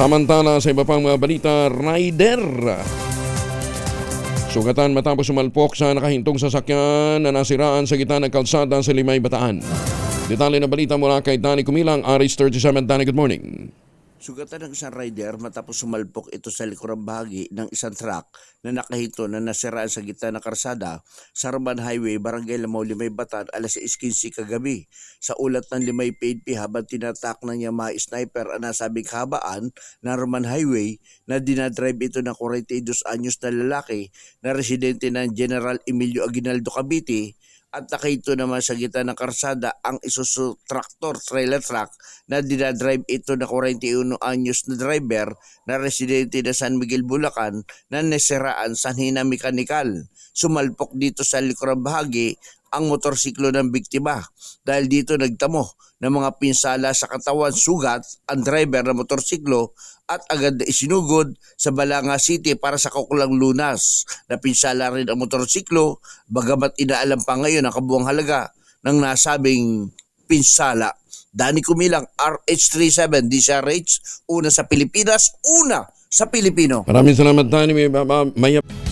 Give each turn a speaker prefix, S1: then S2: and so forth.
S1: Samantala sa iba pang mga balita, rider. Sugatan matapos sumalpok sa nakahintong sasakyan na nasiraan sa gitna ng kalsada sa Limay Bataan. Detalye na balita mula kay Danny Kumilang, Aris 37. Danny, good morning.
S2: Sugatan ng isang rider matapos sumalpok ito sa likurang bahagi ng isang truck na nakahito na nasiraan sa gitna ng karsada sa Roman Highway, Barangay Lamaw, Limay Batan, alas 6.15 kagabi. Sa ulat ng Limay PNP habang tinatak ng Yamaha sniper ang nasabing habaan ng Roman Highway na dinadrive ito ng 42 anyos na lalaki na residente ng General Emilio Aguinaldo Cavite at nakahito naman sa gitna ng karsada ang Isuzu tractor trailer truck na dinadrive ito na 41 anyos na driver na residente na San Miguel, Bulacan na nasiraan sa Hina Mechanical. Sumalpok dito sa likurang bahagi ang motorsiklo ng biktima dahil dito nagtamo ng mga pinsala sa katawan sugat ang driver ng motorsiklo at agad na isinugod sa Balanga City para sa kukulang lunas. Napinsala rin ang motorsiklo bagamat inaalam pa ngayon ang kabuang halaga ng nasabing pinsala. Dani Kumilang, RH37, DCRH, una sa Pilipinas, una sa Pilipino.
S1: Maraming salamat, Danny. May, may, may